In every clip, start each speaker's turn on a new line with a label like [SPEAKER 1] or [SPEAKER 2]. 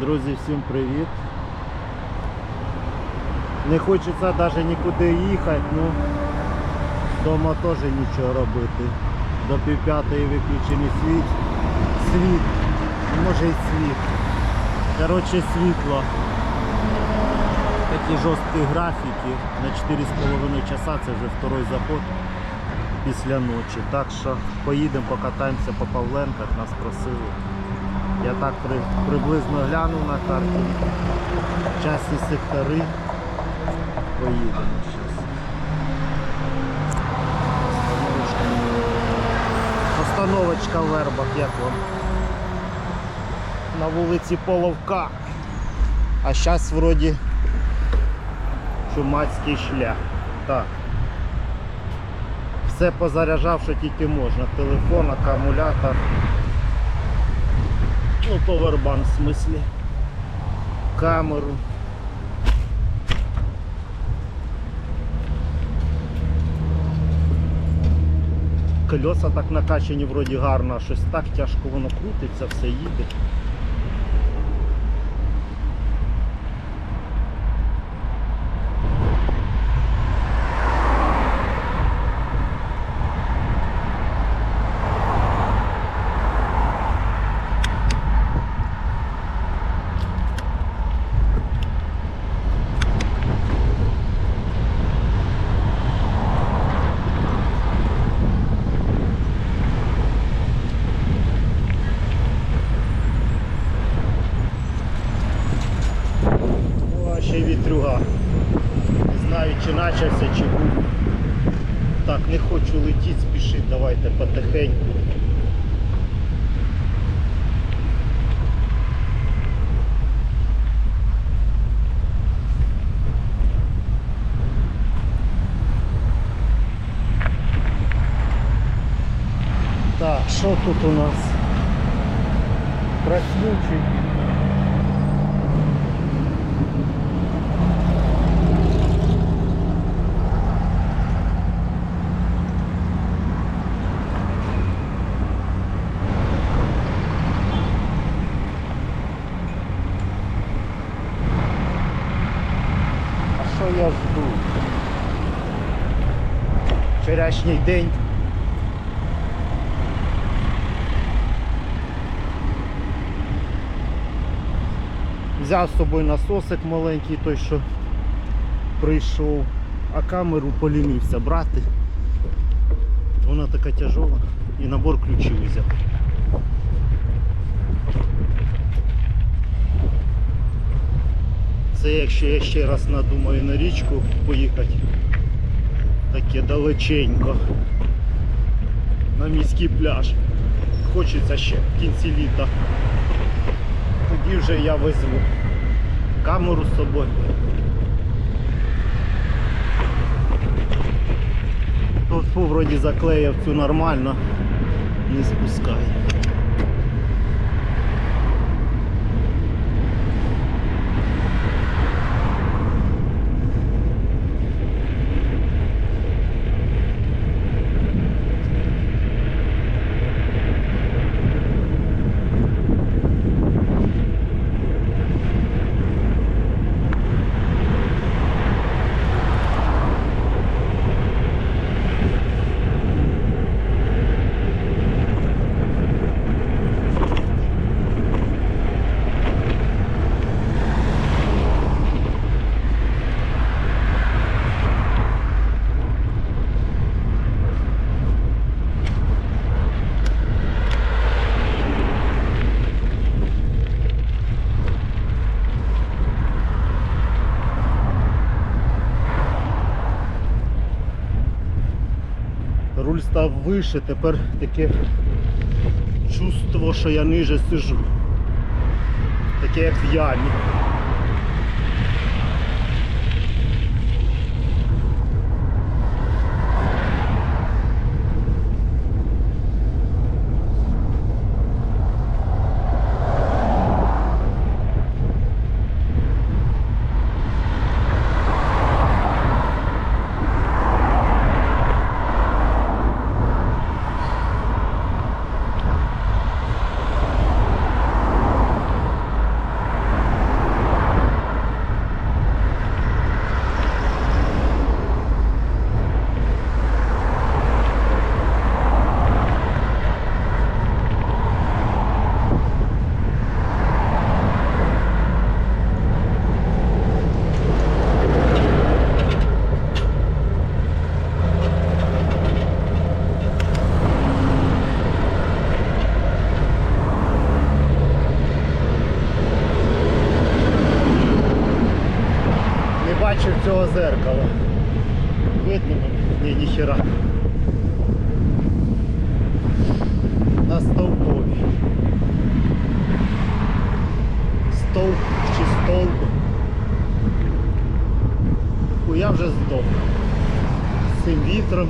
[SPEAKER 1] Друзі, всім привіт. Не хочеться навіть нікуди їхати, ну вдома теж нічого робити. До півп'ятої виключений світ. Світ. Ну, Може і світ. Коротше світло. Такі жорсткі графіки. На 4,5 часа це вже второй заход після ночі. Так що поїдемо, покатаємося по Павленках, нас просили. Я так приблизно глянув на карті. Часті сектори. Поїдемо зараз. Остановочка в вербах, як вам? На вулиці Половка. А зараз вроді чумацький шлях. Так. Все позаряджав, що тільки можна. Телефон, акумулятор. Ну, повербанк в смислі. Камеру. Колеса так накачані вроді гарно, а щось так тяжко воно крутиться, все їде. О, ще й вітрюга. Не знаю, чи почався, чи був. Так, не хочу летіти, спішити, давайте потихеньку. Так, що тут у нас? Краснючий. Я жду? Вчорашній день. Взяв з собою насосик маленький, той, що прийшов, а камеру полінився брати. Вона така тяжова і набор ключів взяв. Це якщо я ще раз надумаю на річку поїхати, таке далеченько. На міський пляж. Хочеться ще в кінці літа. Тоді вже я везу камеру з собою. Тут вроді заклеїв цю нормально, не спускай. Вище, тепер таке чувство, що я ниже сижу. Таке як в ямі. На стовпові. Стовп чи стовп. Я вже здох. З цим вітром.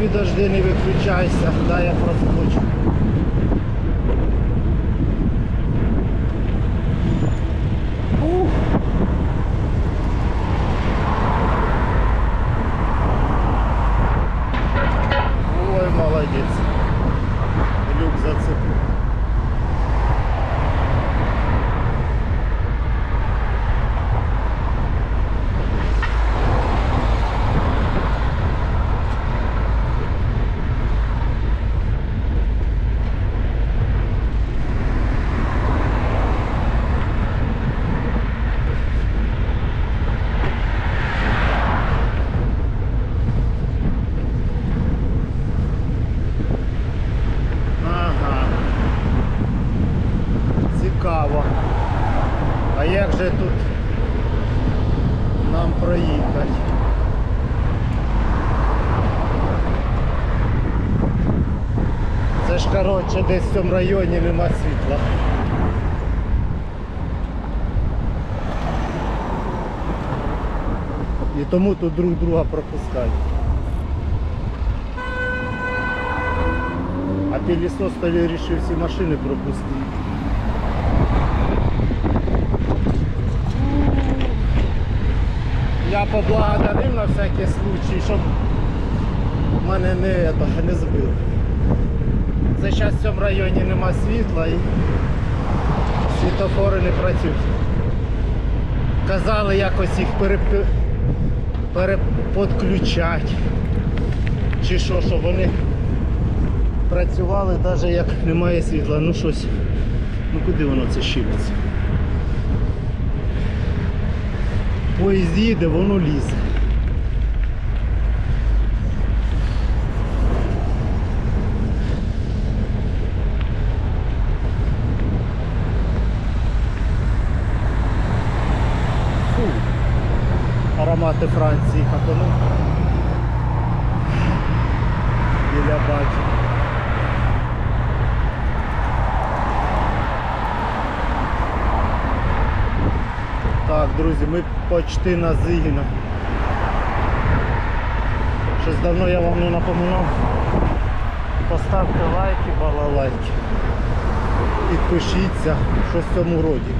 [SPEAKER 1] Підожди, не виключайся. Дай я проскочу. Ух. Ой, молодець. Цікаво. А як же тут нам проїхати? Це ж коротше десь в цьому районі нема світла. І тому тут друг друга пропускають. А пилісос то ли вирішив всі машини пропустити. Я поблагодарив на всякий случай, щоб мене не, это, не збив. Це зараз в цьому районі нема світла і світофори не працюють. Казали якось їх переп... переподключать. Чи що, щоб вони працювали навіть як немає світла. Ну щось. Ну куди воно це щілиться? Поїзд їде, воно лізе. Аромати Франції хапану. Біля баки. Так, друзі, ми почти на Зигіна. Щось давно я вам не напоминав. Поставте лайки, балалайки. підпишіться, що в цьому роді.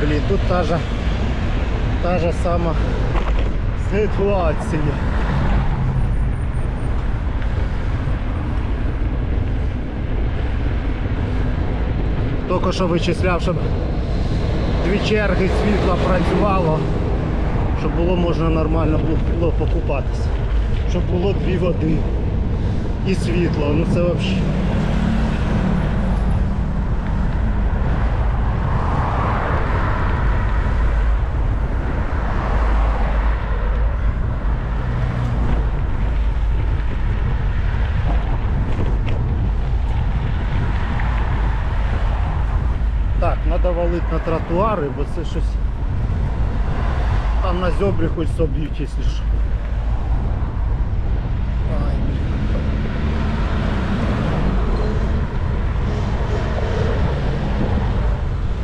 [SPEAKER 1] Блін, тут та же, та же сама ситуація. Тільки що вичисляв, щоб дві світла працювало, щоб було можна нормально було покупатися. Щоб було дві води і світло. Ну це взагалі. валити на тротуари, бо це щось там на зьобрі хоч соб'ють, якщо що. Ай, блін.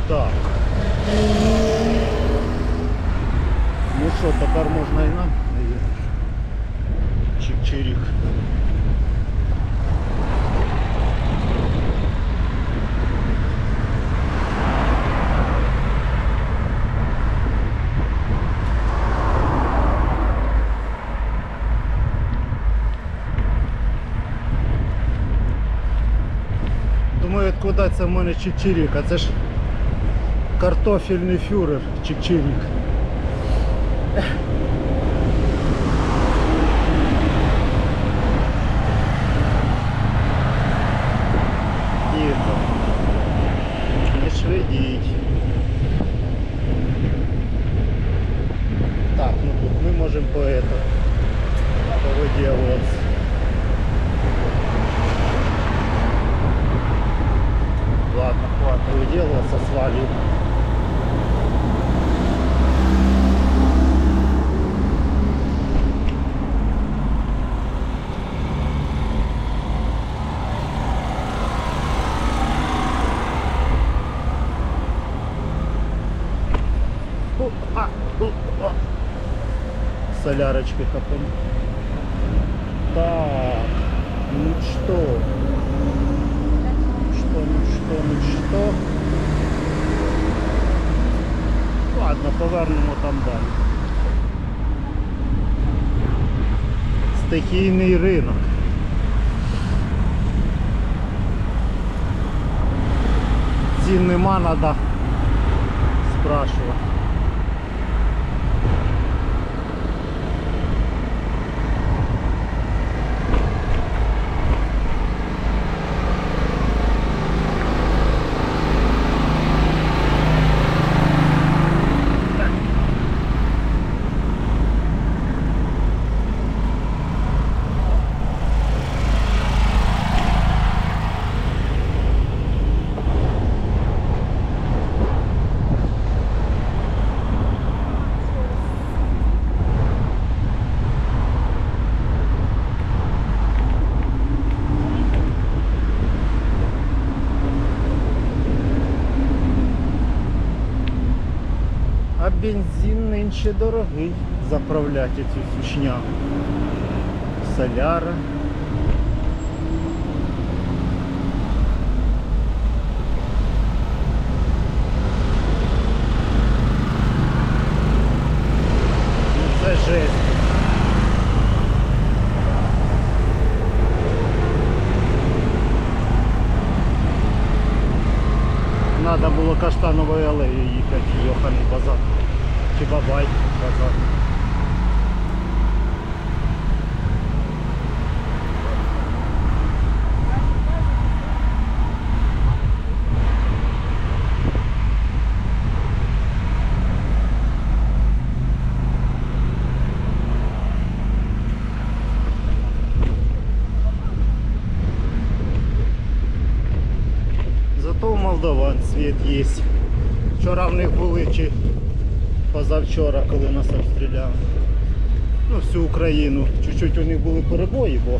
[SPEAKER 1] Так. Ну що, тепер можна і нам, навірно. Откуда це в мене чик-чирік, а це ж картофельний фюрер чик-чирік. Солярочки капаем. Так, ну что? Что, ну что, ну что? Ладно, повернемо там далі. Стихійний ринок. Цін нема, треба спрашувати. Нинче дорогий заправляти цю сушнягу. Соляра. Ну, жесть. Надо було каштановою алеєю їхати, йоханий базар. Чи бабай у молдаван світ є. Вчора в них були чи позавчора, коли нас обстріляли. Ну, всю Україну. Чуть-чуть у них були перебої, бо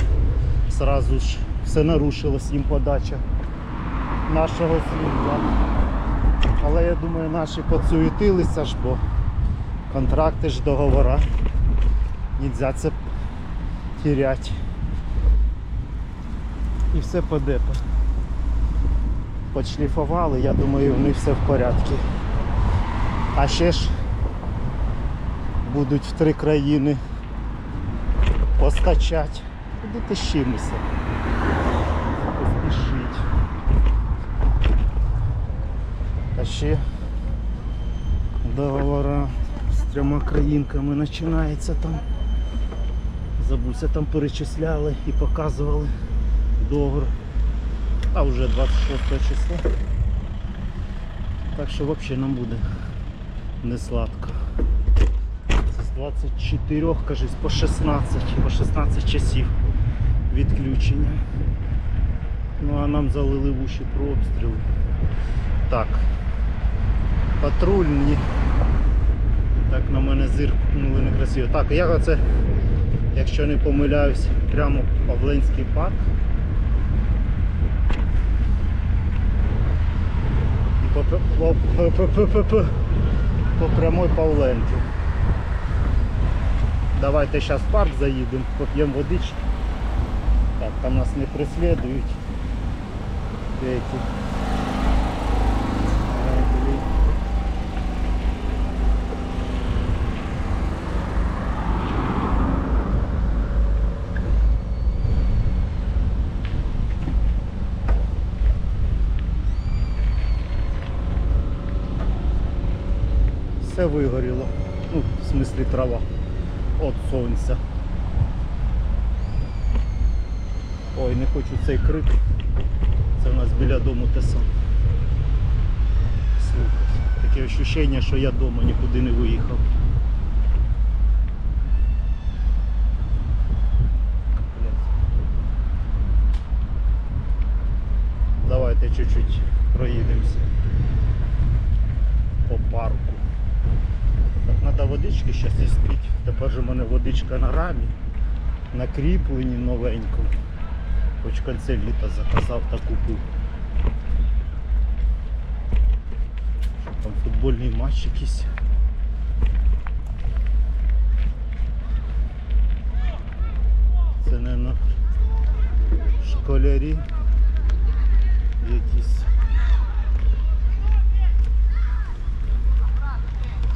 [SPEAKER 1] сразу ж все нарушилось їм подача нашого світла. Але я думаю, наші поцуетилися ж, бо контракти ж договора. Нельзя це терять. І все по депо. підшліфували, я думаю, в них все в порядку. А ще ж будуть в три країни поскачати. Куди чимось? Поспішіть. А ще договора з трьома країнками починається там. Забувся, там перечисляли і показували договор. А вже 26 число. Так що взагалі нам буде не сладко. Це з 24, кажись, по 16, по 16 часів відключення. Ну а нам залили в уші про обстріли. Так. Патрульні. Так на мене зиркнули некрасиво. Так, я оце, якщо не помиляюсь, прямо Павленський парк. І по, по прямой Павленки. Давайте зараз в парк заїдемо, поп'ємо водички. Так, там нас не преслідують. Все вигоріло. Ну, в смислі трава. От сонця. Ой, не хочу цей крик. Це у нас біля дому те саме. Таке відчуття, що я вдома нікуди не виїхав. Давайте чуть-чуть проїдемося по парку. Так, треба водички зараз і спіть. Тепер в мене водичка на рамі, на кріпленні новенькому. Хоч в кінці літа заказав та купив. Там футбольний матч якийсь. Це, мабуть, школярі якісь.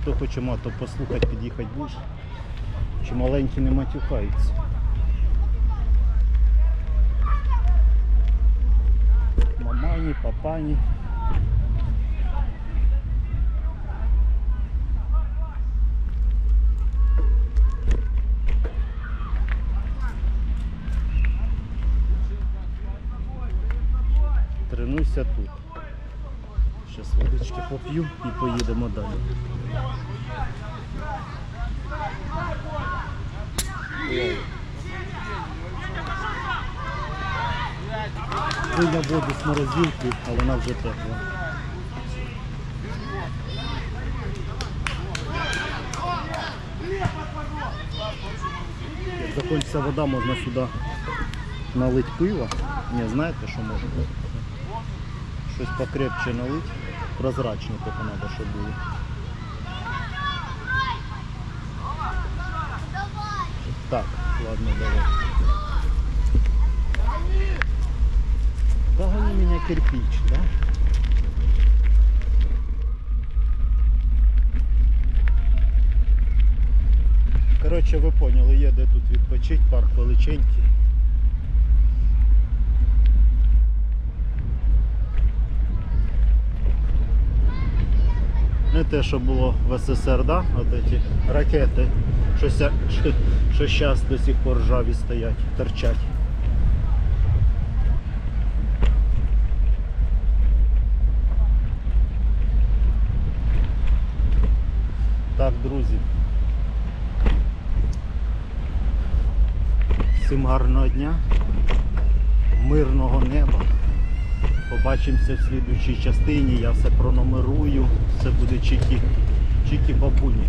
[SPEAKER 1] Хто хоче мато послухати, під'їхати будеш. Чи маленькі не матюкаються. Мамані, папані. Тренуйся тут. Зараз водички поп'ю і поїдемо далі. Виняв воду з морозилки, але вона вже тепла. Як закінчиться вода, можна сюди налити пиво. Не, знаєте, що можна? Щось покрепче налити. Прозрачне тільки треба, щоб було. Так, ладно, давай. Догони меня кирпич, да? Коротше, ви поняли, є де тут відпочить, парк величенький. Не те, що було в СССР, да? От ці ракети, що, ся, що, що зараз до сих пор ржаві стоять, торчать. Так, друзі. Всім гарного дня, мирного неба. Побачимося в слідуючій частині, я все пронумерую, все буде чікі, чики бабуні.